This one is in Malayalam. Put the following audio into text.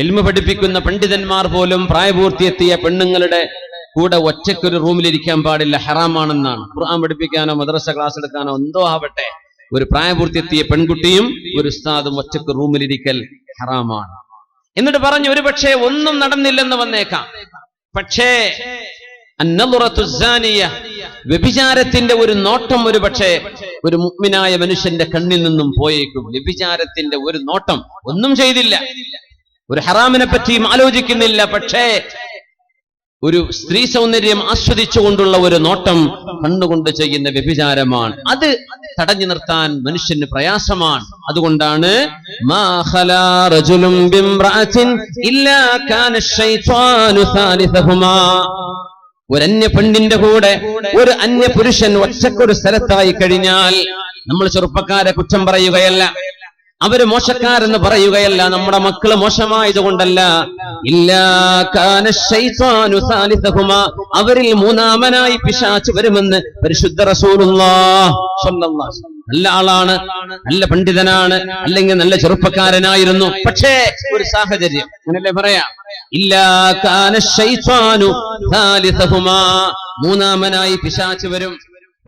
എൽമ പഠിപ്പിക്കുന്ന പണ്ഡിതന്മാർ പോലും പ്രായപൂർത്തിയെത്തിയ പെണ്ണുങ്ങളുടെ കൂടെ ഒറ്റയ്ക്കൊരു റൂമിലിരിക്കാൻ പാടില്ല ഹറാമാണെന്നാണ്. ഖുർആൻ പഠിപ്പിക്കാനോ മദ്രസ ക്ലാസ് എടുക്കാനോ എന്തോ ആവട്ടെ ഒരു പ്രായപൂർത്തിയെത്തിയ പെൺകുട്ടിയും ഒരു ഉസ്താദും ഒറ്റയ്ക്ക് റൂമിലിരിക്കൽ ഹറാമാണ്. എന്നിട്ട് പറഞ്ഞു ഒരു പക്ഷേ ഒന്നും നടന്നില്ലെന്ന് വന്നേക്കാം. പക്ഷേ വ്യഭിചാരത്തിന്റെ ഒരു നോട്ടം ഒരു പക്ഷേ ഒരു മുഗ്മിനായ മനുഷ്യന്റെ കണ്ണിൽ നിന്നും പോയേക്കും. വ്യഭിചാരത്തിന്റെ ഒരു നോട്ടം ഒന്നും ചെയ്തില്ല. ഒരു ഹറാമിനെ പറ്റിയും ആലോചിക്കുന്നില്ല പക്ഷേ ഒരു സ്ത്രീ സൗന്ദര്യം ആസ്വദിച്ചുകൊണ്ടുള്ള ഒരു നോട്ടം കണ്ണുകൊണ്ട് ചെയ്യുന്ന വ്യഭിചാരമാണ്. അത് തടഞ്ഞു നിർത്താൻ മനുഷ്യന് പ്രയാസമാണ്. അതുകൊണ്ടാണ് ഒരു അന്യ പെണ്ണിന്റെ കൂടെ ഒരു അന്യ പുരുഷൻ ഒറ്റക്കൊരു സ്ഥലത്തായി കഴിഞ്ഞാൽ നമ്മൾ ചെറുപ്പക്കാരെ കുറ്റം പറയുകയല്ല. അവർ മോശക്കാരെന്ന് പറയുകയല്ല നമ്മുടെ മക്കൾ മോശമായതുകൊണ്ടല്ല. അവരിൽ മൂന്നാമനായി പിശാച്ച് വരുമെന്ന് പരിശുദ്ധ നല്ല ആളാണ് നല്ല പണ്ഡിതനാണ് അല്ലെങ്കിൽ നല്ല ചെറുപ്പക്കാരനായിരുന്നു. പക്ഷേ ഒരു സാഹചര്യം അങ്ങനല്ലേ പറയാം? ഇല്ലാ മൂന്നാമനായി പിശാച്ച് വരും.